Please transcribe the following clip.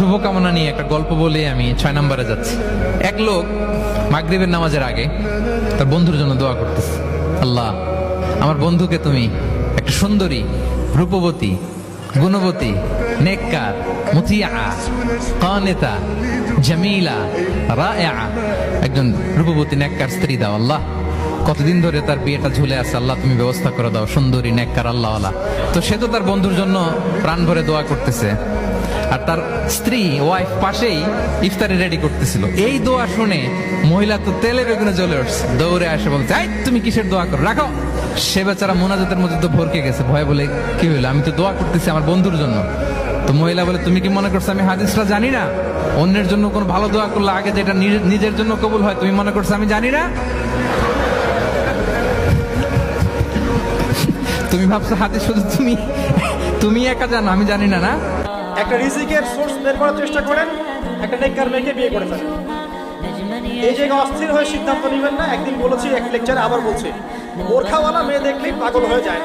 শুভকামনা নিয়ে একটা গল্প বলে আমি ছয় নম্বরে যাচ্ছি। এক লোক মাগরিবের নামাজের আগে তার বন্ধুর জন্য দোয়া করতেছে। আল্লাহ, আমার বন্ধুকে তুমি একটা সুন্দরী, রূপবতী, গুণবতী, নেককার, মুতিয়া, কানেতা, জামিলা রায়া একজন রূপবতী, নেককার স্ত্রী দাও আল্লাহ। কতদিন ধরে তার বিয়েটা ঝুলে আছে? আল্লাহ তুমি ব্যবস্থা করে দাও, সুন্দরী, নেককার আল্লাহ তো সে তো তার বন্ধুর জন্য প্রাণ ভরে দোয়া করতেছে। আর তার স্ত্রী ওয়াইফ পাশেই ইফতারি রেডি করতেছিল। এই দোয়া শুনে মহিলা তো তেলে বেগুনে জ্বলে উঠছে। দৌড়ে আসে বলছে, এই, তুমি কিসের দোয়া করো? রাখো। সে বেচারা মোনাজাতের মধ্যে তো ভরকে গেছে। ভয় বলে, কি হইল? আমি তো দোয়া করতেছি আমার বন্ধুর জন্য। তো মহিলা বলে, তুমি কি মনে করছ আমি হাদিসটা জানি না? অন্যের জন্য কোনো ভালো দোয়া করলে আগে যেটা নিজে- নিজের জন্য কবুল হয়, তুমি মনে করছ আমি জানি না? তুমি ভাবছ হাতে শুধু তুমি? তুমি একা জানো, আমি জানি না না? একটা রিজিকের সোর্স বের করার চেষ্টা করেন, একটা নেককার মেয়েকে বিয়ে করে ফেলেন। এই যে অস্থির হয়ে সিদ্ধান্ত নেবেন না, একদিন বলেছি, এক লেকচারে আবার বলছি, বোরখাওয়ালা মেয়ে দেখলেই পাগল হয়ে যায়।